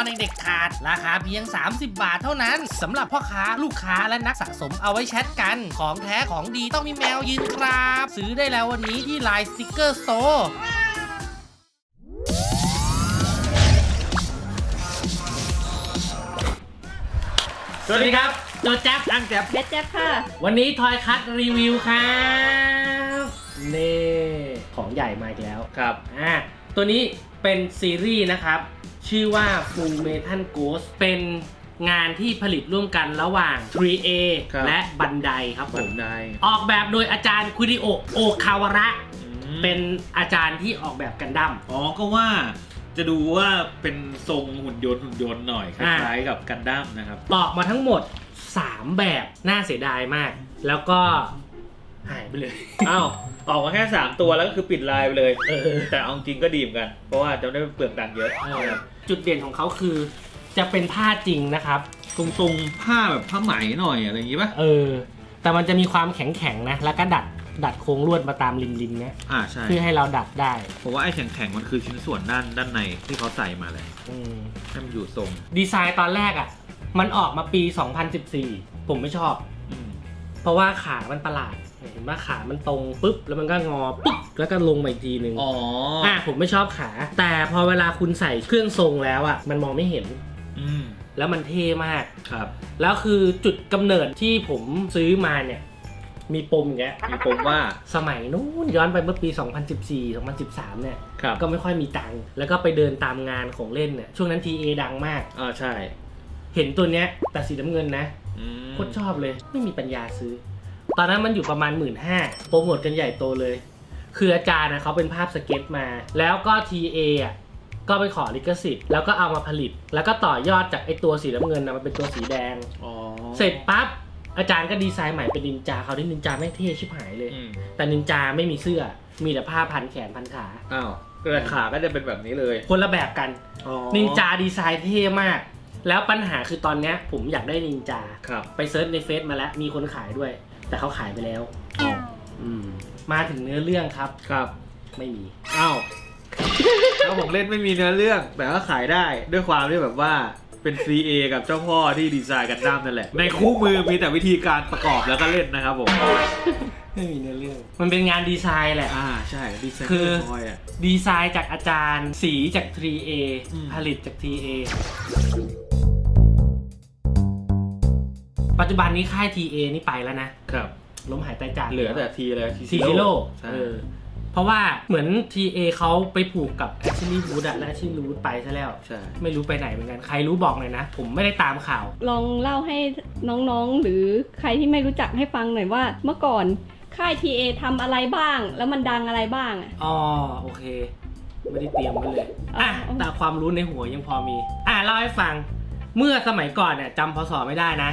อชุดตอนเด็กๆขาด ราคาเพียง 30 บาทเท่านั้นสำหรับพ่อค้าลูกค้าและนักสะสมเอาไว้แชทกัน ของแท้ของดีต้องมีแมวยืนครับ ซื้อได้แล้ววันนี้ที่ไลน์สติกเกอร์สโตร์สวัสดีครับโจแจ๊บอังแจ๊บเบสแจ็คค่ะ วันนี้ทอยคัทรีวิวครับนี่ของใหญ่มาอีกแล้วครับอ่าตัวนี้เป็นซีรีส์นะครับ ชื่อว่า Full Metal Ghost เป็นงานที่ผลิตร่วมกันระหว่าง 3A ครับ และบันไดครับผบัมนไดออกแบบโดยอาจารย์คุริโอะโอคาวาระอืมเป็นอาจารย์ที่ออกแบบกันดั้ม อ๋อก็ว่าจะดูว่าเป็นทรงหุ่นยนต์หุ่นยนต์หน่อย คอ่า ล้ายๆกับกันดั้มนะครับ ออกมาทั้งหมด 3 แบบน่าเสียดายมาก แล้วก็หายไปเลย อ้าว ออกมาแค่3ตัวแล้วก็คือปิดลายไปเลยเออแต่เอาจริงก็ดีเหมือนกัน เพราะว่าจะไม่เปลืองตังค์เยอะเออจุดเด่นของเขาคือ จะเป็นผ้าจริงนะครับ ตรงๆผ้าแบบผ้าไหมหน่อยอะไรอย่างงี้ป่ะ เออ แต่มันจะมีความแข็งแข็งๆนะ แล้วก็ดัดดัดโครงลวดมาตามริมริมๆเนี่ยอ่าใช่ เพื่อให้เราดัดได้ผมว่าไอ้แข็งๆมันคือชิ้นส่วนด้านด้านในที่เขาใส่มาเลยอืมให้มันอยู่ทรง ดีไซน์ตอนแรกอะ่ะ มันออกมาปี 2014 ผมไม่ชอบอืม เพราะว่าขามันประหลาด เห็นว่าขามันตรงปุ๊บแล้วมันก็งอปุ๊บแล้วก็ลงมาอีกทีหนึ่งอ๋ออะผมไม่ชอบขา แต่พอเวลาคุณใส่เครื่องทรงแล้วอะ่ะมันมองไม่เห็น อืมแล้วมันเท่มาก ครับ แล้วคือจุดกำเนิดที่ผมซื้อมาเนี่ย มีปมอย่างเงี้ยมีปมว่าสมัยนู้นย้อนไปเมื่อปี 2014 2013 เนี่ย ครับก็ไม่ค่อยมีตังค์แล้วก็ไปเดินตามงานของเล่นเนี่ยช่วงนั้น TA ดังมาก อ่าใช่ เห็นตัวเนี้ยแต่สีน้ำเงินนะอืม โคตรชอบเลย ไม่มีปัญญาซื้อ ตอนนั้นมันอยู่ประมาณ 1 5ื่นโปรโมทกันใหญ่โตเลย คืออาจารย์นะเขาเป็นภาพสเก็ตมา แล้วก็ TA อะก็ไปขอลิขสิทธิ์แล้วก็เอามาผลิต แล้วก็ต่อยอดจากไอตัวสีน้ำเงินนะมันเป็นตัวสีแดง อ๋อเสร็จปั๊บอาจารย์ก็ดีไซน์ใหม่เป็นนินจาเขาวที่นินจาแม่งเท่ชิบหายเลย อืมแต่นินจาไม่มีเสื้อ มีแต่ผ้าพันแขนพันขา อ้าวแต่ขาก็จะเป็นแบบนี้เลยคนละแบบกันอ๋อนินจาดีไซน์เท่มาก แล้วปัญหาคือตอนเนี้ยผมอยากได้นินจา ครับ ไปเซิร์ชในเฟซมาแล้ว มีคนขายด้วย แต่เขาขายไปแล้วอ๋ออืม มาถึงเนื้อเรื่องครับ ครับ ไม่มี อ้าว แล้วผมเล่นไม่มีเนื้อเรื่อง แต่ก็ขายได้ด้วยความที่แบบว่า เป็น CA กับเจ้าพ่อที่ดีไซน์กันดั้มนั่นแหละ ในคู่มือมีแต่วิธีการประกอบแล้วก็เล่นนะครับผม ไม่มีเนื้อเรื่อง มันเป็นงานดีไซน์แหละ อ่าใช่ดีไซน์คือพอยอะ ดีไซน์จากอาจารย์ สีจาก 3A อืม ผลิตจาก 3A ปัจจุบันนี้ค่าย TA นี่ไปแล้วนะ ครับ ล้มหายตายจาก เหลือแต่ทีเลยซีซิโร่ใช่เออ เพราะว่าเหมือน TA เขาไปผูกกับ Ashley Wood อะและ Ashley Wood ไปซะแล้ว ใช่ ไม่รู้ไปไหนเหมือนกัน ใครรู้บอกหน่อยนะ ผมไม่ได้ตามข่าว ลองเล่าให้น้องๆ หรือใครที่ไม่รู้จักให้ฟังหน่อยว่า เมื่อก่อนค่าย TA ทำอะไรบ้าง แล้วมันดังอะไรบ้างอะอ๋อโอเค ไม่ได้เตรียมไว้เลย อะอ๋อแต่ความรู้ในหัวยังพอมี อะเล่าให้ฟัง เมื่อสมัยก่อนเนี่ยจำพศไม่ได้นะ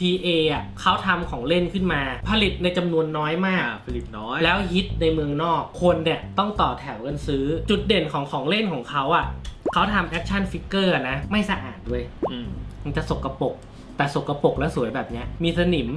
TA อะเขาทำของเล่นขึ้นมา ผลิตในจำนวนน้อยมากอ่าผลิตน้อย แล้วฮิตในเมืองนอกคนเนี่ยต้องต่อแถวกันซื้อ จุดเด่นของของเล่นของเขาอะเขาทำแอคชั่นฟิกเกอร์นะ ไม่สะอาดด้วยอืมมันจะสกรปรกแต่สกรปรกและสวยแบบเนี้ยมีสนิม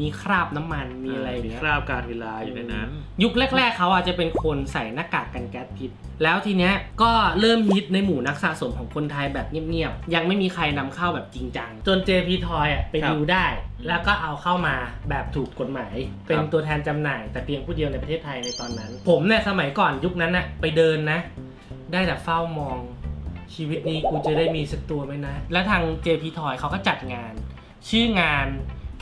มีคราบน้ำมันมีอะไรอย่างมีเงี้ย คราบการเวลาอยู่ในนั้น ยุคแรก ๆ เขาอาจจะเป็นคนใส่หน้ากากกันแก๊สพิษ แล้วทีเนี้ยก็เริ่มฮิตในหมู่นักสะสมของคนไทยแบบเงียบๆ ยังไม่มีใครนำเข้าแบบจริงจัง จน JP Toy อะไปครับดูได้ แล้วก็เอาเข้ามาแบบถูกกฎหมาย เป็นครับตัวแทนจำหน่าย แต่เพียงผู้เดียวในประเทศไทยในตอนนั้น ผมเนี่ยสมัยก่อนยุคนั้นน่ะไปเดินนะ ได้แต่เฝ้ามองชีวิตนี้กูจะได้มีสักตัวไหมนะ แล้วทาง JP Toy เขาก็จัดงาน ชื่องาน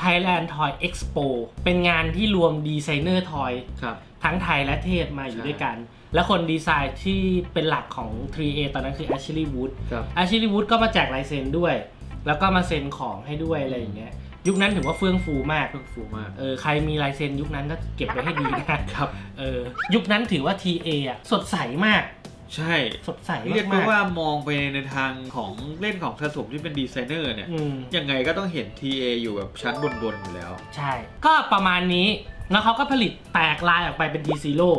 Thailand Toy Expo เป็นงานที่รวมดีไซเนอร์ทอยครับ ทั้งไทยและเทศมาอยู่ใช่ด้วยกัน และคนดีไซน์ที่เป็นหลักของ 3A ตอนนั้นคือ Ashley Wood ครับ Ashley Wood ก็มาแจกลายเซ็นด้วย แล้วก็มาเซ็นของให้ด้วยอะไรอย่างเงี้ยยุคนั้นถือว่าเฟื่องฟูมากเพิ่งฟูมาก เออ ใครมีลายเซ็นยุคนั้นก็เก็บไว้ให้ดีนะครับ เออ ยุคนั้นถือว่า TA อะ สดใสมาก ใช่สดใสเรียกได้มากว่ามองไปในทางของเล่นของสะสมที่เป็นดีไซเนอร์เนี่ย ๆอืมยังไงก็ต้องเห็น TA อยู่แบบชั้นบนๆอยู่แล้ว ใช่ ก็ประมาณนี้แล้วเขาก็ผลิตแตกลายออกไปเป็น T Zero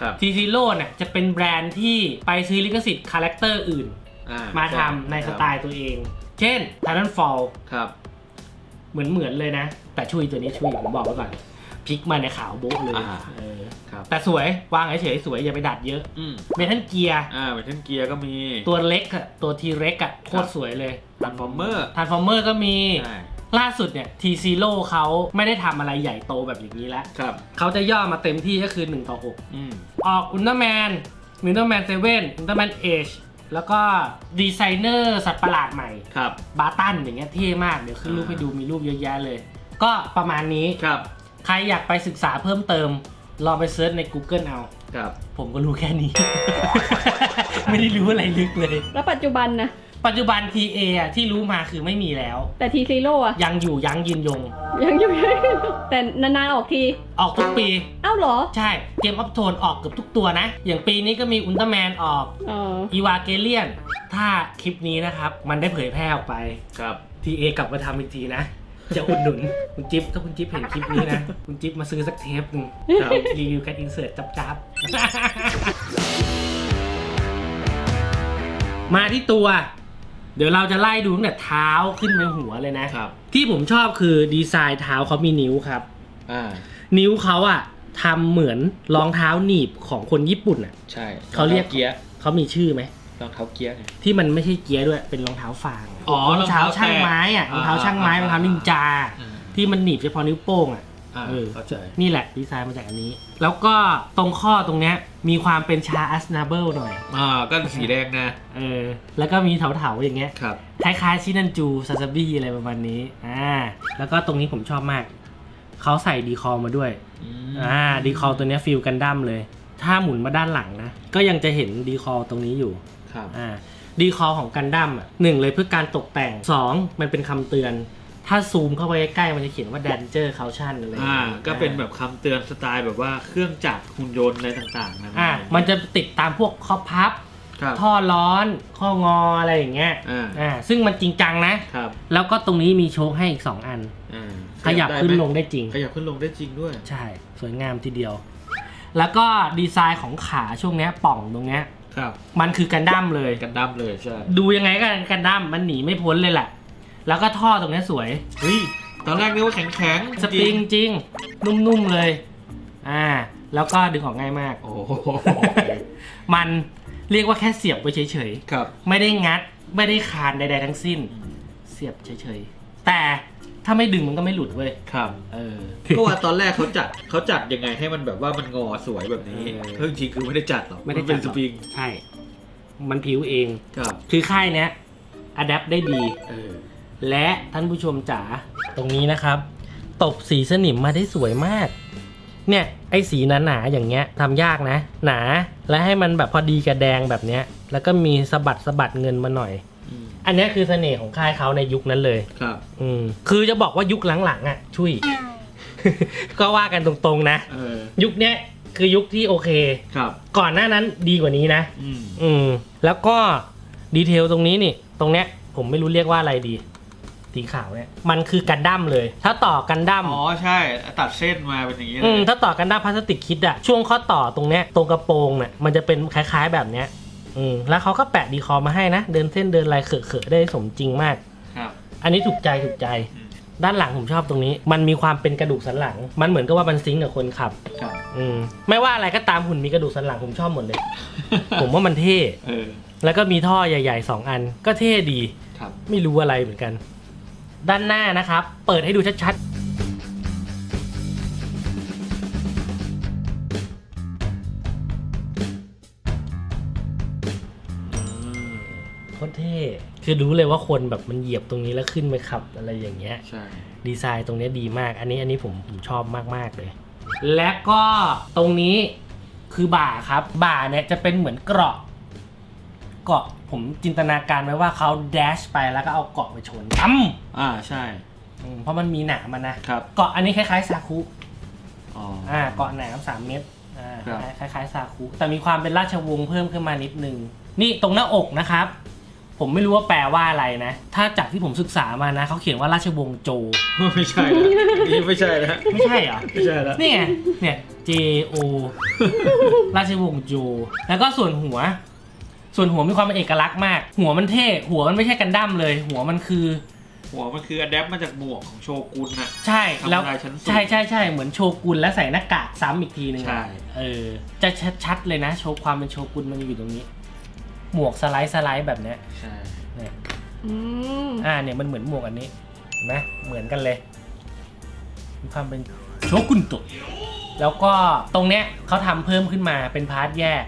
ครับ T Zero เนี่ยจะเป็นแบรนด์ที่ไปซื้อลิขสิทธิ์คาแรคเตอร์อื่น อ่ามาทำในสไตล์ตัวเอง เช่น Titanfall ครับ เหมือนเหมือนเลยนะ แต่ชุยตัวนี้ชุยผมบอกไว้ก่อน พลิกมาในขาวโบ๊ะเลยอ่า เออครับแต่สวยวางเฉยๆสวยอย่าไปดัดเยอะอืมเมทัลเกียร์อ่าเป็นเช่นเกียร์ก็มี ตัวเล็กอะตัวทีเร็กอะโคตรสวยเลยทันฟอร์เมอร์ทาร์ฟอร์เมอร์ก็มี ใช่ล่าสุดเนี่ยทีซีโร่เขาไม่ได้ทำอะไรใหญ่โตแบบอย่างนี้แล้วครับ เขาจะย่อมาเต็มที่ก็คือ 1 ต่ออืม6ออกอุลตร้าแมนอุลตร้าแมนเซเว่นอุลตร้าแมนเอชแล้วก็ดีไซเนอร์สัตว์ประหลาดใหม่ ครับ บาตันอย่างเงี้ยเท่มาก เดี๋ยวขึ้นรูปให้ดูมีรูปเยอะแยะเลย ก็ประมาณนี้ ครับ ใครอยากไปศึกษาเพิ่มเติม ลองไปเซิร์ชใน Google เอา ครับ ผมก็รู้แค่นี้ ไม่ได้รู้อะไรลึกเลย แล้วปัจจุบันนะปัจจุบัน TA อะที่รู้มาคือไม่มีแล้ว แต่ทีซีโร่อะยังอยู่ยั้งยืนยง ยังอยู่ แต่นานๆออกที ออกทุกปี เอ้าเหรอใช่เกมออฟโทนออกเกือบทุกตัวนะ อย่างปีนี้ก็มีอุลตร้าแมนออกอ๋ออีวาเกเลียน ถ้าคลิปนี้นะครับ มันได้เผยแพร่ออกไป ครับ TA กลับมาทำอีกทีนะ จะอุดหนุนคุณจิ๊บถ้าคุณจิ๊บเห็นคลิปนี้นะ คุณจิ๊บมาซื้อสักเทปหนึ่งครับ รีวิวการอินเสิร์ตจับๆมาที่ตัว เดี๋ยวเราจะไล่ดูตั้งแต่เท้าขึ้นไปหัวเลยนะ ครับ ที่ผมชอบคือดีไซน์เท้าเขามีนิ้วครับ อ่า นิ้วเขาอะทำเหมือนรองเท้าหนีบของคนญี่ปุ่นอะ ใช่เขาเรียก เกียร์เขามีชื่อไหม รองเท้าเกียร์ไง ที่มันไม่ใช่เกียร์ด้วยเป็นรองเท้าฟางอ๋อรองเท้ารองเท้าช่างไม้อะรแตะองเท้าช่างไม้อ่ารองเท้านินจา อ่า ที่มันหนีบเฉพาะนิ้วโป้งอะอ่าเออ เข้าใจ นี่แหละดีไซน์มาจากอันนี้ แล้วก็ตรงข้อตรงเนี้ยมีความเป็นชาอัสนาเบิลหน่อย อ่าก็สีแดงนะเออ แล้วก็มีเถาๆอย่างเงี้ย ครับ คล้ายๆชินันจูซาซาบิอะไรประมาณนี้ อ่า แล้วก็ตรงนี้ผมชอบมาก เขาใส่ดีคอลมาด้วยอืมอ่า ดีคอลตัวเนี้ยฟิลกันดั้มเลย ถ้าหมุนมาด้านหลังนะ ก็ยังจะเห็นดีคอลตรงนี้อยู่ ครับอ่าดีคอลของกันดั้มอะหนึ่งเลยเพื่อการตกแต่งสองมันเป็นคำเตือน ถ้าซูมเข้าไปใกล้ๆมันจะเขียนว่า Danger Caution อะไรอย่างอ่า เงี้ยก็เป็นแบบคำเตือนสไตล์แบบว่าเครื่องจักรหุ่นยนต์อะไรต่างๆนะอ่ามันจะติดตามพวกข้อพับ ครับท่อร้อนข้องออะไรอย่างเงี้ยอ่าอ่าซึ่งมันจริงจังนะ ครับแล้วก็ตรงนี้มีโชคให้อีก 2 อัน อ่าขยับขึ้นลงได้ได้จริงไหมขยับขึ้นลงได้จริงด้วย ใช่ สวยงามทีเดียว แล้วก็ดีไซน์ของขาช่วงเนี้ยป่องตรงเนี้ย ครับมันคือกันดั้มเลย กันดั้มเลยใช่ดูยังไงก็กันดั้มมันหนีไม่พ้นเลยแหละ แล้วก็ท่อตรงเนี้ยสวย เฮ้ยตอนแรกนึกว่าแข็งแข็งๆสปริงจริง นุ่มๆเลย อ่า แล้วก็ดึงออกง่ายมาก โอ้โหมันเรียกว่าแค่เสียบไปเฉยครับๆไม่ได้งัด ไม่ได้คานใดๆทั้งสิ้น เสียบเฉยๆ แต่ ถ้าไม่ดึงมันก็ไม่หลุดเว้ย ครับเออ ก็ว่าตอนแรกเขาจัดเขาจัดยังไงให้มันแบบว่ามันงอสวยแบบนี้เออ เพิ่งจริงๆคือไม่ได้จัดหรอกไม่ได้นจัเป็ดนหสรอกปริงใช่ มันผิวเอง ครับคือค่ายเนี้ยอัดแอปได้ดี เออและท่านผู้ชมจ๋าตรงนี้นะครับ ตบสีสนิมมาได้สวยมาก เนี่ย ไอ้สีหนาๆอย่างเงี้ยทำยากนะ หนาและให้มันแบบพอดีกับแดงแบบเนี้ย แล้วก็มีสะบัดสะบัดเงินมาหน่อย อืมอันเนี้ยคือเสน่ห์ของค่ายเขาในยุคนั้นเลย ครับ อืมคือจะบอกว่ายุคหลังๆอะช่วย ก็ว่ากันตรงๆนะ เออ ยุคเนี้ยคือยุคที่โอเค ครับ ก่อนหน้านั้นดีกว่านี้นะ อืม อืม แล้วก็ดีเทลตรงนี้นี่ ตรงเนี้ยผมไม่รู้เรียกว่าอะไรดี สีขาวเนี่ย มันคือกันดั้มเลย ถ้าต่อกันดั้ม อ๋อ ใช่ ตัดเส้นมาเป็นอย่างนี้เลอืมย ถ้าต่อกันดั้มพลาสติกคิดอะช่วงข้อต่อตรงเนี้ยตรงกระโปรงเนี่ยมันจะเป็นคล้าย ๆ แบบเนี้ย อืมแล้วเขาก็แปะดีคอมาให้นะ เดินเส้นเดินลายเขอะๆได้สมจริงมาก ครับ อันนี้ถูกใจถูกใจ อืม ด้านหลังผมชอบตรงนี้ มันมีความเป็นกระดูกสันหลัง มันเหมือนกับว่ามันซิงก์กับคนขับ ครับ อืมไม่ว่าอะไรก็ตามหุ่นมีกระดูกสันหลังผมชอบหมดเลย ผมว่ามันเท่ เออ แล้วก็มีท่อใหญ่ๆ 2 อัน ก็เท่ดี ครับ ไม่รู้อะไรเหมือนกัน ด้านหน้านะครับ เปิดให้ดูชัดๆ คือรู้เลยว่าคนแบบมันเหยียบตรงนี้แล้วขึ้นไปขับอะไรอย่างเงี้ย ใช่ ดีไซน์ตรงเนี้ยดีมาก อันนี้อันนี้ผมผมชอบมากๆเลย และก็ตรงนี้คือบ่าครับ บ่าเนี่ยจะเป็นเหมือนเกราะ เกาะผมจินตนาการไว้ว่าเขาแดชไปแล้วก็เอาเกาะไปชนตั้มอ่าใช่ อืมเพราะมันมีหนามมันนะ ครับ เกาะอันนี้คล้ายๆซาคุ อ๋ออ่าเกาะหนามสามเม็ดอ่าครับคล้ายๆซาคุ แต่มีความเป็นราชวงศ์เพิ่มขึ้นมานิดนึง นี่ตรงหน้าอกนะครับ ผมไม่รู้ว่าแปลว่าอะไรนะ ถ้าจากที่ผมศึกษามานะ เขาเขียนว่าราชวงศ์โจ ไม่ใช่แล้วนี่ไม่ใช่แล้วไม่ใช่เหรอ ไม่ใช่แล้วนี่ไง เนี่ย J O ราชวงศ์โจ แล้วก็ส่วนหัว ส่วนหัวมีความเป็นเอกลักษณ์มาก หัวมันเท่ หัวมันไม่ใช่กันดั้มเลย หัวมันคือ หัวมันคืออะแดปมาจากหมวกของโชกุนอะใช่ แล้ว ทำลายชั้นสูงใช่ใช่ใช่เหมือนโชกุนแล้วใส่หน้ากากซ้ำอีกทีหนึ่งอะใช่ เออ จะชัดๆเลยนะ โชว์ความเป็นโชกุนมันอยู่ตรงนี้ หมวกสไลด์สไลด์แบบเนี้ยใช่เนี่ยอืมอ่าเนี่ยมันเหมือนหมวกอันนี้เห็นไหมเหมือนกันเลยมีความเป็นโชกุนโตะแล้วก็ตรงเนี้ยเขาทำเพิ่มขึ้นมาเป็นพาร์ทแยก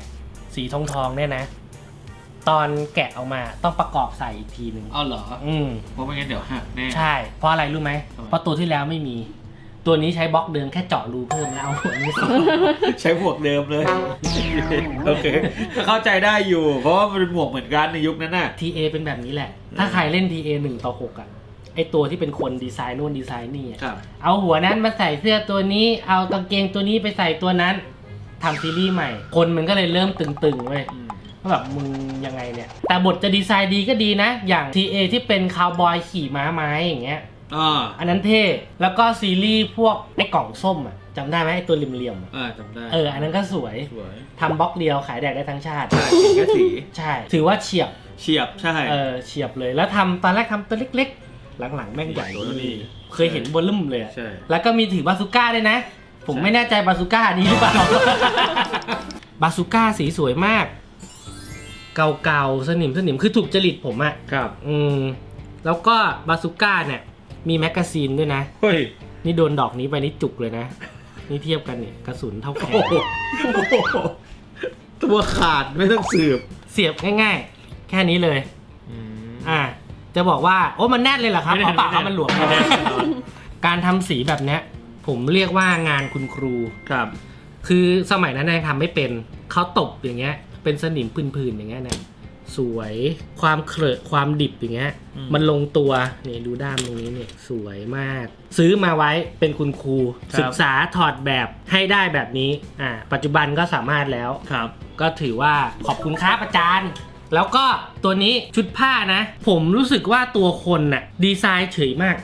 สีทองทองๆเนี่ยนะ ตอนแกะออกมาต้องประกอบใส่อีกทีหนึ่งเอาเหรออืม เพราะไม่งั้นเดี๋ยวหักแน่ ใช่ เพราะอะไรรู้ไหมทำไม เพราะตัวที่แล้วไม่มี ตัวนี้ใช้บล็อกเดิมแค่เจาะรูเพิ่มแล้วเอาหัวนี้ใส่ใช้หมวกเดิมเลย โอเคก็เข้าใจได้อยู่ เพราะว่ามันเป็นหมวกเหมือนกันในยุคนั้นน่ะ TA เป็นแบบนี้แหละ ถ้าใครเล่น TA หนึ่งต่อหกอะ ไอตัวที่เป็นคนดีไซน์นู่นดีไซน์นี่อะครับ เอาหัวนั้นมาใส่เสื้อตัวนี้ เอากางเกงตัวนี้ไปใส่ตัวนั้นทำซีรีส์ใหม่ คนมันก็เลยเริ่มตึงๆเว้ยอืมว่าแบบมึงยังไงเนี่ย แต่บทจะดีไซน์ดีก็ดีนะ อย่าง TA ที่เป็นคาวบอยขี่ม้าไม้อย่างเงี้ย อ่าอันนั้นเท่ แล้วก็ซีรีส์พวกไอ้กล่องส้มอะจำได้ไหมไอ้ตัวเหลี่ยมๆอะอ่าจำได้เออ อันนั้นก็สวยสวยทำบล็อกเดียวขายแดกได้ทั้งชาติ ใช่สีแค่สีใช่ ถือว่าเฉียบ เฉียบใช่เออเฉียบเลยแล้วทำตอนแรกทำตัวเล็กๆ หลังๆ แม่งใหญ่ตัวเท่านี้ เคยเห็นบอลลุ่มเลยอะใช่ แล้วก็มีถือบาซูก้าด้วยนะ ผมใช่ไม่แน่ใจบาซูก้านี้หรือเปล่า บาซูก้าสีสวยมาก เก่าๆ สนิมสนิมคือถูกจริตผมอะ ครับ อืมแล้วก็บาซูก้าเนี่ย มีแมกกาซีนด้วยนะ เฮ้ย นี่โดนดอกนี้ไปนี่จุกเลยนะ นี่เทียบกันเนี่ยกระสุนเท่าแขโอ้นโหตัวขาดไม่ต้องสืบเสียบง่ายๆ แค่นี้เลย อ่า จะบอกว่า โอ้มันแน่นเลยเหรอครับไม่แน่นเอาปากไม่แน่น เขามันหลวมไม่แน่นการทำสีแบบเนี้ย ผมเรียกว่างานคุณครู ครับ คือสมัยนั้นยังทำไม่เป็นเขาตบอย่างเงี้ย เป็นสนิมพื้นๆอย่างเงี้ยเนี่ย สวยความเคลอะความดิบอย่างเงี้ยอืมมันลงตัวนี่ดูด้ามตรงนี้เนี่ยสวยมาก ซื้อมาไว้เป็นคุณครูครับศึกษาถอดแบบให้ได้แบบนี้อ่าปัจจุบันก็สามารถแล้วครับ ก็ถือว่าขอบคุณครับอาจารย์แล้วก็ตัวนี้ชุดผ้านะ ผมรู้สึกว่าตัวคนน่ะ ดีไซน์เฉยมาก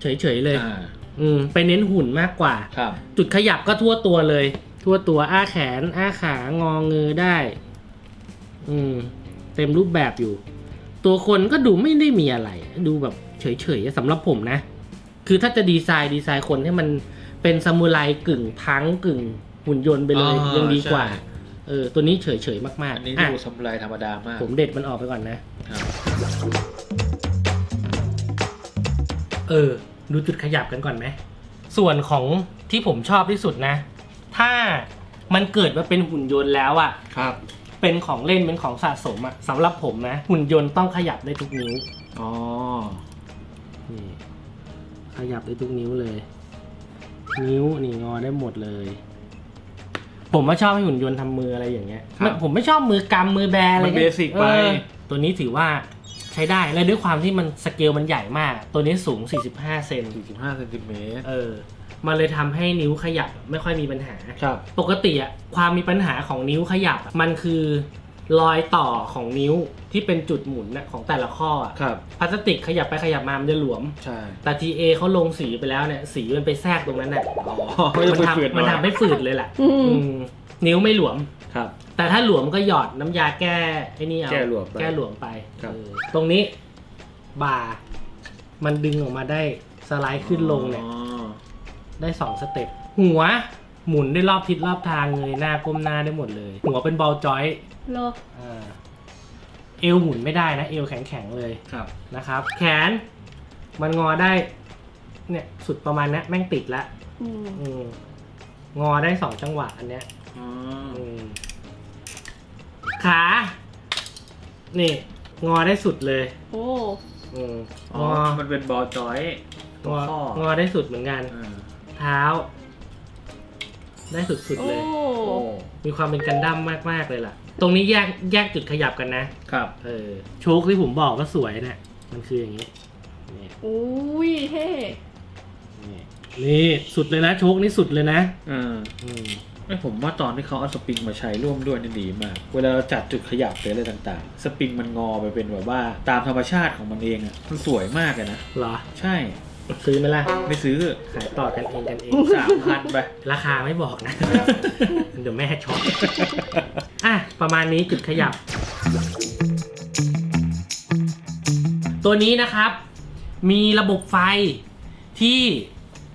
เฉยๆเลยอ่าอืมไปเน้นหุ่นมากกว่าครับ จุดขยับก็ทั่วตัวเลย ทั่วตัวอ้าแขน อ้าขางอเงอได้ อืม เต็มรูปแบบอยู่ ตัวคนก็ดูไม่ได้มีอะไร ดูแบบเฉยๆสำหรับผมนะ คือถ้าจะดีไซน์ดีไซน์คนให้มันเป็นซามูไรกึ่งพังกึ่งหุ่นยนต์ไปเลยอ่ายังดีกว่า ใช่ เออตัวนี้เฉยๆมากอันนี้ๆอะดูสมุไรธรรมดามากผมเด็ดมันออกไปก่อนนะ ครับเออ ดูจุดขยับกันก่อนไหม ส่วนของที่ผมชอบที่สุดนะ ถ้ามันเกิดมาเป็นหุ่นยนต์แล้วอะ่ะ ครับ เป็นของเล่นเป็นของสะสมอะ่ะสำหรับผมนะ หุ่นยนต์ต้องขยับได้ทุกนิ้วอ๋อนี่ขยับได้ทุกนิ้วเลย นิ้วนี่งอได้หมดเลย ผมว่าชอบให้หุ่นยนต์ทำมืออะไรอย่างเงี้ยครับ ไม่ผมไม่ชอบมือกำมือแบอะไรมันงี้ย basic ไปออตัวนี้ถือว่าใช้ได้และด้วยความที่มันสเกลมันใหญ่มาก ตัวนี้สูง 45 เซน45เซนติเมตรเออ มันเลยทำให้นิ้วขยับไม่ค่อยมีปัญหา ครับ ปกติอะความมีปัญหาของนิ้วขยับอะมันคือรอยต่อของนิ้วที่เป็นจุดหมุนนะของแต่ละข้ออะครับ พลาสติกขยับไปขยับมามันจะหลวม ใช่ แต่ TA เขาลงสีไปแล้วเนี่ยสีมันไปแทรกตรงนั้นน่ะอ๋อไม่มันต้องไปฝืนทำมันทำให้ฝืดเลยแหละอืม อืมนิ้วไม่หลวม ครับ แต่ถ้าหลวมก็หยอดน้ำยาแก้ไอ้นี่เอาแก้หลวมไปแก้หลวมไปครับ เออตรงนี้บ่ามันดึงออกมาได้สไลด์ขึ้นลงเนี่ย อ๋อ ได้สองสเต็ปหัวหมุนได้รอบทิศรอบทางเลยหน้าก้มหน้าได้หมดเลย หัวเป็นบอลจอยโลอ่าเอวหมุนไม่ได้นะ เอวแข็งๆเลยครับ นะครับ แขน มันงอได้ เนี่ยสุดประมาณนี้แม่งติดละอืมอืมงอได้สองจังหวะอันเนี้ยอ๋ออืมขา นี่ งอได้สุดเลยโอ้ อืมอ๋องอมันเป็นบอลจอยงตัวอข้องอได้สุดเหมือนกัน อ่า เท้า ได้สุดๆโอ้เลย โอ้มีความเป็นกันดั้มมากๆเลยล่ะ ตรงนี้แยกแยกจุดขยับกันนะ ครับเออโชคที่ผมบอกก็สวยเนะี่ยมันคืออย่างนี้นี่อุ้ยเท่นี่นี่สุดเลยนะโชคนี่สุดเลยนะอ่าอืมไอยผมว่าตอนที่เขาเอาสปริงมาใช้ร่วมด้วยนี่ดีมาก เวลาเราจัดจุดขยับหรืออะไรต่างๆ สปริงมันงอไปเป็นแบบว่าตามธรรมชาติของมันเองอะมันสวยมากเลยนะ เหรอ ใช่ ซื้อไหมล่ะ ไม่ซื้อขายต่อกันเองกันเองสามพันไป ราคาไม่บอกนะ เดี๋ยวแม่ช็อกอะ ประมาณนี้จุดขยับ ตัวนี้นะครับ มีระบบไฟที่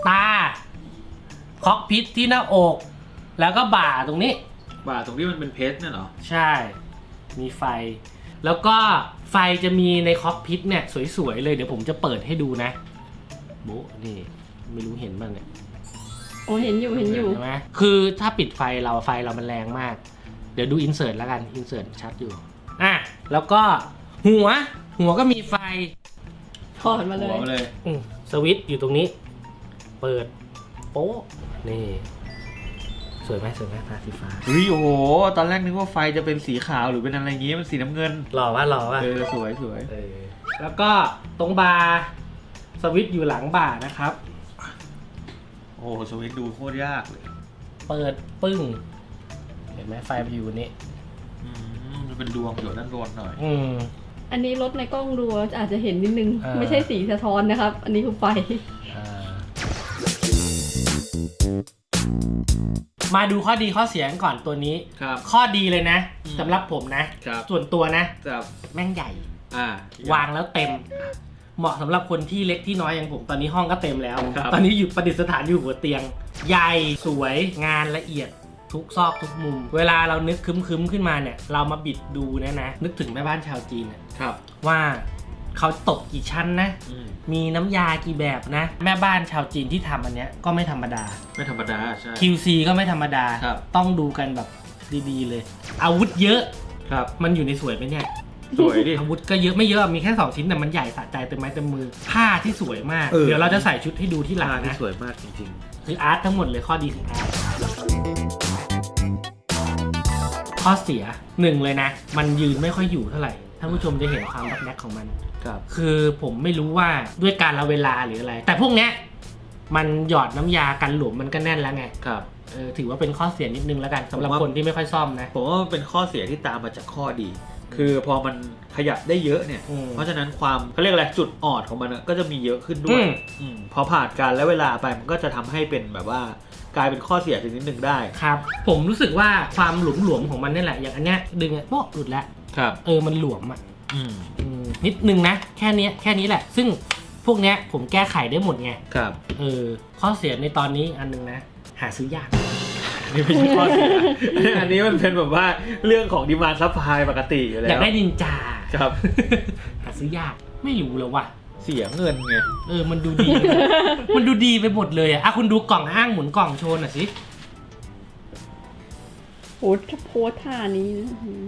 ตา คอกพิษที่หน้าอก แล้วก็บ่าตรงนี้ บ่าตรงที่มันเป็นเพชรเนี่ยเหรอ ใช่ มีไฟ แล้วก็ไฟจะมีในคอกพิษเนี่ย สวยๆเลยเดี๋ยวผมจะเปิดให้ดูนะโบะนี่ไม่รู้เห็นบ้างเนี่ยโอ้เห็นอยู่เห็นอยู่ ใช่ไหมคือถ้าปิดไฟเราไฟเรามันแรงมาก เดี๋ยวดูอินเสิร์ตแล้วกันอินเสิร์ตชัดอยู่อะแล้วก็หัว หัวก็มีไฟถอดมาเลหัวย มาเลย อืมสวิตช์อยู่ตรงนี้ เปิด โป๊ะนี่ สวยไหมสวยไหมตาสีฟ้าเฮ้ยโอ้โห ตอนแรกนึกว่าไฟจะเป็นสีขาวหรือเป็นอะไรอย่างงี้ มันสีน้ำเงิน หล่อว่าหล่อว่าเออ สวยสวย เออแล้วก็ตรงบาร์ สวิตช์อยู่หลังบ่านะครับ โอ้โหสวิตช์ดูโคตรยากเลยเปิดปึ้ง เห็นไหมไฟมันอยู่นี้อืมมันเป็นดวงอยู่ด้านบนหน่อย อืม อันนี้รถในกล้องดูอาจจะเห็นนิดนึง อ่า ไม่ใช่สีสะท้อนนะครับ อันนี้คือไฟ อ่ามาดูข้อดีข้อเสียกันก่อนตัวนี้ ครับ ข้อดีเลยนะอืม สำหรับผมนะ ครับส่วนตัวนะจับแม่งใหญ่ อ่าวางแล้วเต็ม เหมาะสำหรับคนที่เล็กที่น้อยอย่างผม ตอนนี้ห้องก็เต็มแล้วครับตอนนี้อยู่ประดิษฐานอยู่หัวเตียง ใหญ่สวยงานละเอียดทุกซอกทุกมุม เวลาเรานึกคึมๆขึ้นมาเนี่ย เรามาบิดดูเนะนะ นึกถึงแม่บ้านชาวจีนน่ะครับ ว่าเขาตกกี่ชั้นนะอืมมีน้ำยากี่แบบนะ แม่บ้านชาวจีนที่ทำอันเนี้ยก็ไม่ธรรมดา ไม่ธรรมดาใช่ QC ก็ไม่ธรรมดาครับต้องดูกันแบบดีๆเลย อาวุธเยอะ ครับ มันอยู่ในสวยไหมเนี่ย สวยดิ อาวุธก็เยอะไม่เยอะมีแค่2ชิ้นแต่มันใหญ่สะใจเต็มไม้เต็มมือ ผ้าที่สวยมาก เออ เดี๋ยวเราจะใส่ชุดให้ดูที่หลังลายที่นะ สวยมากจริงคืออาร์ตทั้งหมดเลยข้อดีคืออาร์ตข้อเสียหนึ่งเลยนะ มันยืนไม่ค่อยอยู่เท่าไหร่ท่านผู้ชมจะเห็นความแบกๆของมัน ๆครับ คือผมไม่รู้ว่าด้วยการละเวลาหรืออะไร แต่พวกเนี้ยมันหยอดน้ำยากันหลวมมันก็แน่นแล้วไงครับ เออถือว่าเป็นข้อเสียนิดนึงแล้วกันสำหรับผมว่า คนที่ไม่ค่อยซ่อมนะ ผมว่ามันเป็นข้อเสียที่ตามมาจากข้อดี คือพอมันขยับได้เยอะเนี่ย อืมเพราะฉะนั้นความเขาเรียกอะไรจุดอ่อนของมันอะก็จะมีเยอะขึ้นด้วอืยมอืมพอผ่านการและเวลาไปมันก็จะทำให้เป็นแบบว่ากลายเป็นข้อเสียชนิดหนึ่งได้ ครับ ผมรู้สึกว่าความหลวมๆของมันนี่แหละ อย่างอันเนี้ยดึงอะโป๊ะหลุดแล้ว ครับ เออ มันหลวมอะอืมอืมนิดนึงนะ แค่เนี้ยแค่นี้แหละ ซึ่งพวกเนี้ยผมแก้ไขได้หมดไง ครับ เออ ข้อเสียในตอนนี้อันนึงนะ หาซื้อยากอั นนี้ไม่ใช่ข้อเสีย อันนี้มันเป็นแบบว่าเรื่องของดีมานซัพพลายปกติอยู่แล้วอยากได้นินจาครับหาซื้อยากไม่รู้แล้วว่ะ เสียเงินไงเออ มันดูดี มันดูดีไปหมดเลยอะอะคุณดูกล่องอ้างหมุนกล่องโชว์หน่อยสิโหถ้โพสท่านี้นะหือ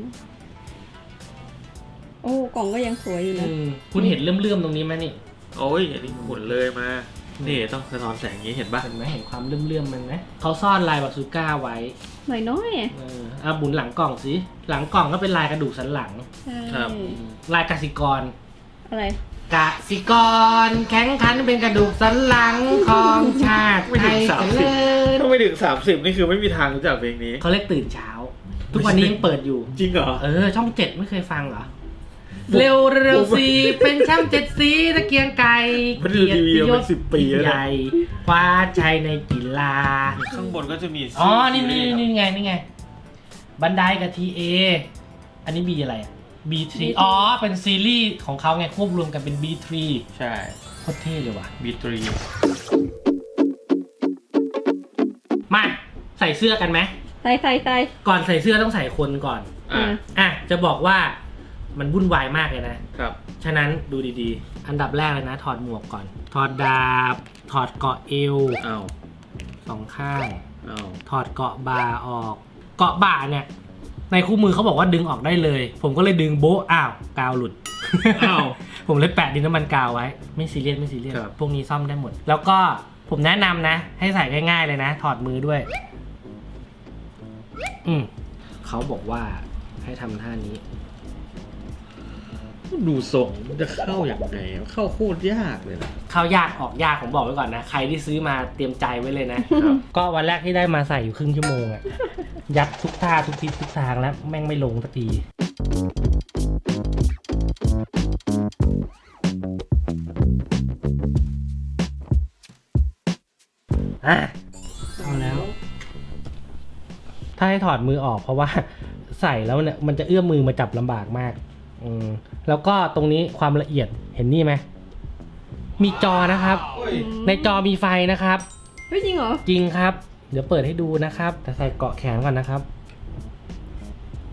โอ้กล่องก็ยังสวยอยู่นะ อืมคุณเห็นเลื่อมๆตรงนี้ไหมนี่ โอ้ยอันนี้หมุนเลยมา นี่ต้องสะท้อนแสงอย่างนี้เห็นป่ะ เห็นไหมเห็นความเลื่อมๆมันไหมเขาซ่อนลายบาซูก้าไว้ หน่อยน้อยอะเอออะหมุนหลังกล่องสิ หลังกล่องก็เป็นลายกระดูกสันหลัง ใช่ครับ ลายกสิกร อะไร กสิกร แข็งขันเป็นกระดูกสันหลังของชาติไม่ไทถึงยสามเจสิบริญถ้าไม่ถึงสามสิบนี่คือไม่มีทางรู้จักเพลงนี้ เขาเรียกตื่นเช้า ทุกวันนี้ยังเปิดอยู่ จริงเหรอ เออ ช่องเจ็ดไม่เคยฟังเหรอ เร็วเร็วสีเป็นช่างเจ็ดสีตะเกียงไก่มันดูทีวีมาเป็น10ปีแล้วนะ ใหญ่คว้าชัยในกีฬา ข้างบนก็จะมีอ๋อ นี่นี่นี่ไง นี่ไง บันไดกับทีเอ อันนี้บีอะไรอะ B3 อ๋อ เป็นซีรีส์ของเขาไง ควบรวมกันเป็น B3 ใช่ โคตรเท่เลยว่ะบีตรีมา ใส่เสื้อกันไหม ใส่ใส่ใส่ก่อนใส่เสื้อต้องใส่คนก่อน อะ อะ จะบอกว่า มันวุ่นวายมากเลยนะ ครับ ฉะนั้นดูดีๆ อันดับแรกเลยนะ ถอดหมวกก่อน ถอดดาบ ถอดเกาะเอวเอาสองข้าง เอาถอดเกาะบ่าออก เกาะบ่าเนี่ย ในคู่มือเขาบอกว่าดึงออกได้เลย ผมก็เลยดึงโบ๊ะอ้าว กาวหลุดอ้าว ผมเลยแปะดินน้ำมันกาวไว้ ไม่ซีเรียสไม่ซีเรียสครับ พวกนี้ซ่อมได้หมด แล้วก็ผมแนะนำนะ ให้ใส่ง่ายๆเลยนะ ถอดมือด้วย อืมเขาบอกว่าให้ทำท่านี้ ดูทรงมันจะเข้าอย่างไงอะเข้าโคตรยากเลยนะเข้ายากออกยากผมบอกไว้ก่อนนะ ใครที่ซื้อมาเตรียมใจไว้เลยนะ ก็วันแรกที่ได้มาใส่อยู่ครึ่งชั่วโมงอะยัดทุกท่าทุกทิศทุกทางแล้วแม่งไม่ลงสักที อะเอาแล้ว ถ้าให้ถอดมือออกเพราะว่า ใส่แล้วเนี่ยมันจะเอื้อมมือมาจับลำบากมาก อืมแล้วก็ตรงนี้ความละเอียดเห็นนี่ไหมมีจอนะครับ ในจอมีไฟนะครับเฮ้ยจริงเหรอ จริงครับ เดี๋ยวเปิดให้ดูนะครับ แต่ใส่เกาะแขนก่อนนะครับ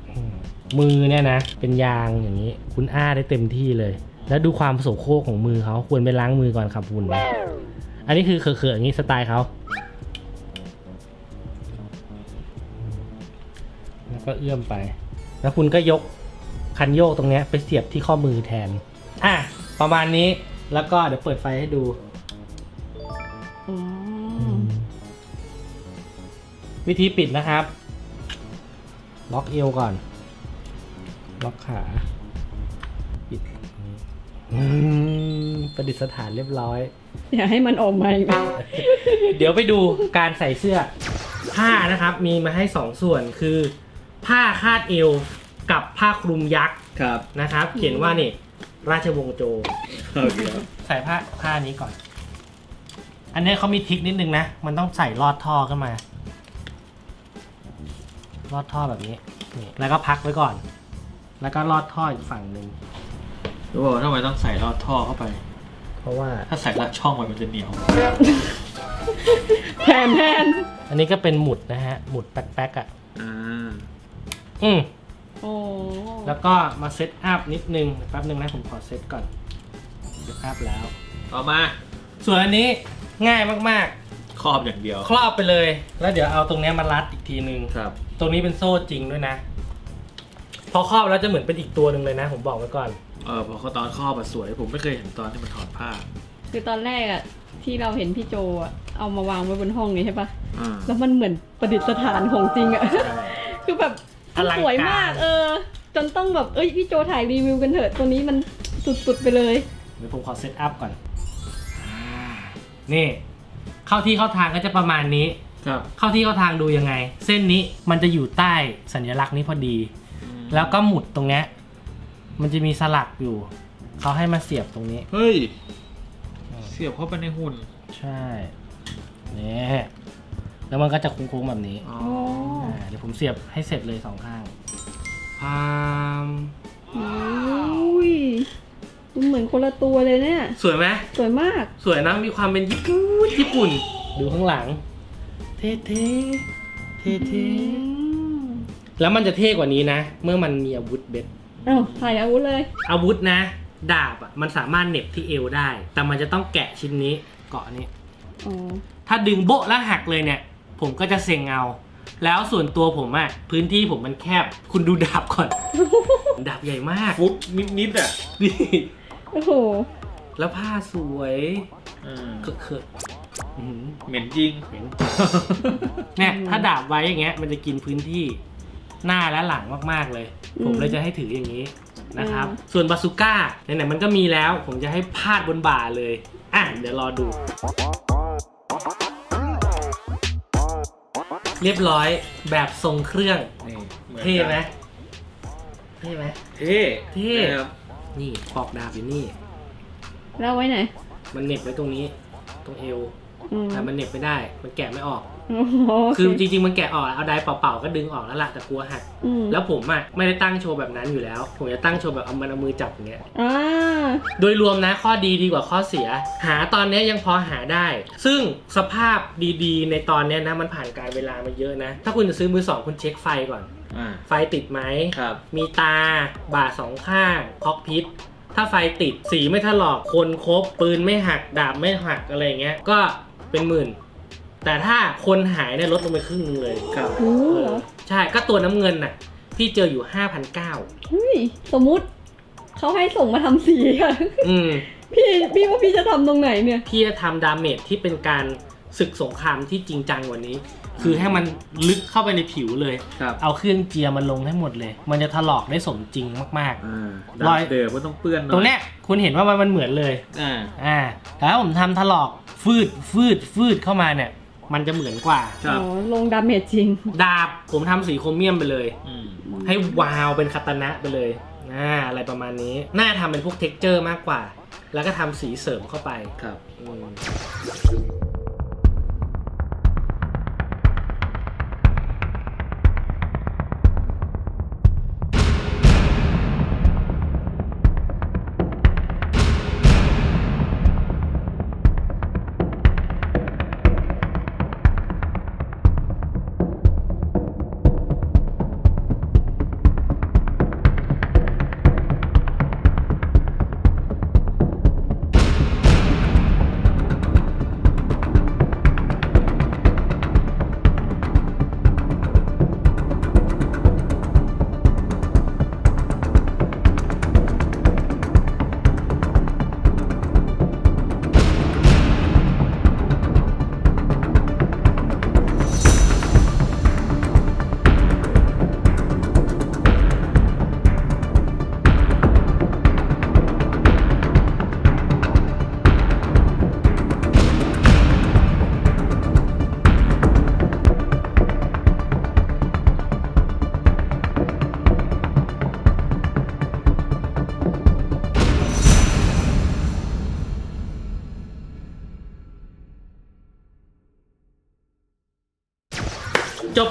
อืมมือเนี่ยนะ เป็นยางอย่างนี้ คุณอ้าได้เต็มที่เลย แล้วดูความโสโครกของมือเขาควรไปล้างมือก่อนครับคุณนะอันนี้คือเขือะๆอย่างนี้สไตล์เขาแล้วก็เอื้อมไป แล้วคุณก็ยก คันโยกตรงเนี้ยไปเสียบที่ข้อมือแทน อะ ประมาณนี้แล้วก็เดี๋ยวเปิดไฟให้ดูอ๋อวิธีปิดนะครับ ล็อกเอวก่อน ล็อกขา ปิดอืมประดิษฐานเรียบร้อย อย่าให้มันออกมาอีกนะเดี๋ยวไปดูการใส่เสื้อ ผ้านะครับ มีมาให้สองส่วนคือ ผ้าคาดเอว กับผ้าคลุมยักษ์ครับนะครับ เขียนว่านี่ราชวงศ์โจโอเคครับใส่ผ้าผ้านี้ก่อน อันนี้เขามีทริคนิดนึงนะ มันต้องใส่ลอดท่อขึ้นมา ลอดท่อแบบนี้นี่แล้วก็พักไว้ก่อน แล้วก็ลอดท่ออีกฝั่งหนึ่งรู้ว่าทำไมต้องใส่ลอดท่อเข้าไป เพราะว่า ถ้าใส่ลัดช่องไปมันจะเหนียวแทนแทนอันนี้ก็เป็นหมุดนะฮะ หมุดแป๊กๆอะ อ่า อืม โอ้แล้วก็มาเซตอัพนิดนึงแป๊บนึงนะผมขอเซตก่อนเซตอัพแล้ว ต่อมาส่วนอันนี้ง่ายมากครอบอย่างเดียว ๆ ครอบไปเลย แล้วเดี๋ยวเอาตรงเนี้ยมารัดอีกทีนึง ครับ ตรงนี้เป็นโซ่จริงด้วยนะ พอครอบแล้วจะเหมือนเป็นอีกตัวหนึ่งเลยนะ ผมบอกไว้ก่อน เออพอเขาตอนครอบอะสวย ผมไม่เคยเห็นตอนที่มันถอดผ้าคือตอนแรกอะที่เราเห็นพี่โจอะเอามาวางไว้บนห้องนี้ใช่ปะอ่าแล้วมันเหมือนประดิษฐานของจริงอะใช่คือแบบ อลังการสวยมาก เออ จนต้องแบบ เอ้ยพี่โจถ่ายรีวิวกันเถอะ ตัวนี้มันสุดๆไปเลย เดี๋ยวผมขอเซตอัพก่อนอ่านี่ เข้าที่เข้าทางก็จะประมาณนี้ ครับเข้าที่เข้าทางดูยังไง เส้นนี้มันจะอยู่ใต้สัญลักษณ์นี้พอดี แล้วก็หมุดตรงเนี้ยมันจะมีสลักอยู่ เขาให้มาเสียบตรงนี้ เฮ้ย เสียบเข้าไปในหุ่น ใช่เนี่ย แล้วมันก็จะโค้งๆแบบนี้อ๋ออ๋ออ่าเดี๋ยวผมเสียบให้เสร็จเลยสองข้าง พามอุ้ยมันเหมือนคนละตัวเลยเนี่ย สวยไหมสวยมาก สวยนะมีความเป็นญี่ปุ่นญี่ปุ่น ดูข้างหลัง เท่เท่เท่เท่ๆแล้วมันจะเท่กว่านี้นะ เมื่อมันมีอาวุธเบ็ดเอ้าถ่ายอาวุธเลย อาวุธนะ ดาบอะมันสามารถเหน็บที่เอวได้ แต่มันจะต้องแกะชิ้นนี้เกาะนี้ อ๋อ ถ้าดึงโบะแล้วหักเลยเนี่ย ผมก็จะเซ็งเอาแล้วส่วนตัวผมอะพื้นที่ผมมันแคบ คุณดูดาบก่อน ดาบใหญ่มากฟุตนิดๆอะนี่โอ้โห แล้วผ้าสวยอ่าเคอะเคอะๆอื้อหือเหม็นจริงเหม็นเนี่ยถ้าดาบไว้อย่างเงี้ย มันจะกินพื้นที่หน้าและหลังมากๆเลยอืมผมเลยจะให้ถืออย่างนี้นะครับอืมส่วนบาซูก้าไหนๆมันก็มีแล้ว ผมจะให้พาดบนบ่าเลย อะเดี๋ยวรอดู เรียบร้อยแบบทรงเครื่อง นี่เหมือนเท่กันไหมเท่ไหม เท่เท่ นะครับนี่ปอกดาบอยู่นี่ แล้วไว้ไหนมันเหน็บไว้ตรงนี้ ตรงเอว อืมแต่มันเหน็บไม่ได้ มันแกะไม่ออกอ๋อโอเคคือจริงๆมันแกะออกเอาไดร์เปล่าๆก็ดึงออกแล้วล่ะแต่กลัวหักอืมแล้วผมอะไม่ได้ตั้งโชว์แบบนั้นอยู่แล้ว ผมจะตั้งโชว์แบบเอามันเอามือจับอย่างเงี้ยอ่าโดยรวมนะข้อดีดีกว่าข้อเสีย หาตอนนี้ยังพอหาได้ ซึ่งสภาพดีๆ ในตอนเนี้ยนะมันผ่านการเวลามาเยอะนะ ถ้าคุณจะซื้อมือสองคุณเช็คไฟก่อนอ่าไฟติดไหมครับมีตาบ่าสองข้างคอกพิษถ้าไฟติดสีไม่ถลอกคนครบปืนไม่หักดาบไม่หักอะไรอย่างเงี้ยก็เป็นหมื่น แต่ถ้าคนหายเนี่ยลดลงไปครึ่งนึงเลยครับโอ้เหรอใช่ก็ตัวน้ำเงินน่ะพี่เจออยู่ 5,900เฮ้ยสมมุติเขาให้ส่งมาทำสีอะอืม พี่พี่ว่าพี่จะทำตรงไหนเนี่ย พี่จะทำดาเมจที่เป็นการศึกสงครามที่จริงจังกว่านี้ คือให้มันลึกเข้าไปในผิวเลย ครับเอาเครื่องเจียมันลงให้หมดเลย มันจะถลอกได้สมจริงมาก อ่าร้รออยยเดิมก็ต้องเปื้อนหน่ๆอยตรงเนี้ยคุณเห็นว่ามันมันเหมือนเลย อ่า อ่าแต่ถ้าผมทำถลอกฟืดฟืดฟืดเข้ามาเนี่ย มันจะเหมือนกว่า ครับ อ๋อลงดาเมจจริง ดาบผมทำสีโครเมียมไปเลย อืมให้วาวเป็นคาตานะไปเลยอ่าอะไรประมาณนี้ น่าทำเป็นพวกเท็กเจอร์มากกว่า แล้วก็ทำสีเสริมเข้าไปครับ อืม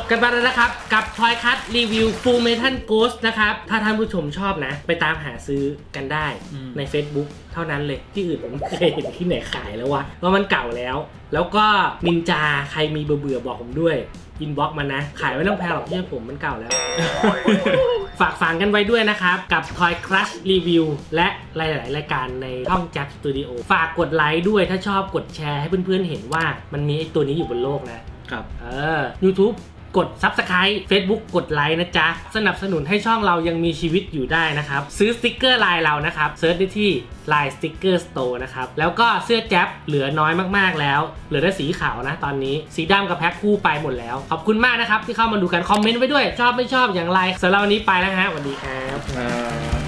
กันไปแล้วนะครับ กับทอยคัทรีวิว Full Metal Ghost นะครับ ถ้าท่านผู้ชมชอบนะ ไปตามหาซื้อกันได้อืมใน Facebook เท่านั้นเลยที่อื่นผมไม่เคยเห็นที่ไหนขายแล้ววะเพราะมันเก่าแล้ว แล้วก็นินจาใครมีเบื่อๆบอกผมด้วยอินบ็อกมานะ ขายไม่ต้องแพงหรอกเชื่อผมมันเก่าแล้ว ฝากฟังกันไว้ด้วยนะครับ กับ Toy Crush Review และหลาย ๆ รายการในช่อง Jack Studio ฝากกดไลค์ด้วยถ้าชอบกดแชร์ให้เพื่อน ๆ เห็นว่ามันมีไอ้ตัวนี้อยู่บนโลกนะครับ เออ YouTube กด Subscribe Facebook กดไลค์นะจ๊ะ สนับสนุนให้ช่องเรายังมีชีวิตอยู่ได้นะครับ ซื้อสติกเกอร์ไลน์เรานะครับเซิร์ชได้ที่ Line Sticker Store นะครับ แล้วก็เสื้อแจ๊บเหลือน้อยมากๆแล้ว เหลือแต่สีขาวนะตอนนี้สีดำกับแพ็คคู่ไปหมดแล้ว ขอบคุณมากนะครับที่เข้ามาดูกันคอมเมนต์ไว้ด้วย ชอบไม่ชอบอย่างไรสำหรับวันนี้ไปแล้วฮะสวัสดีครับครับ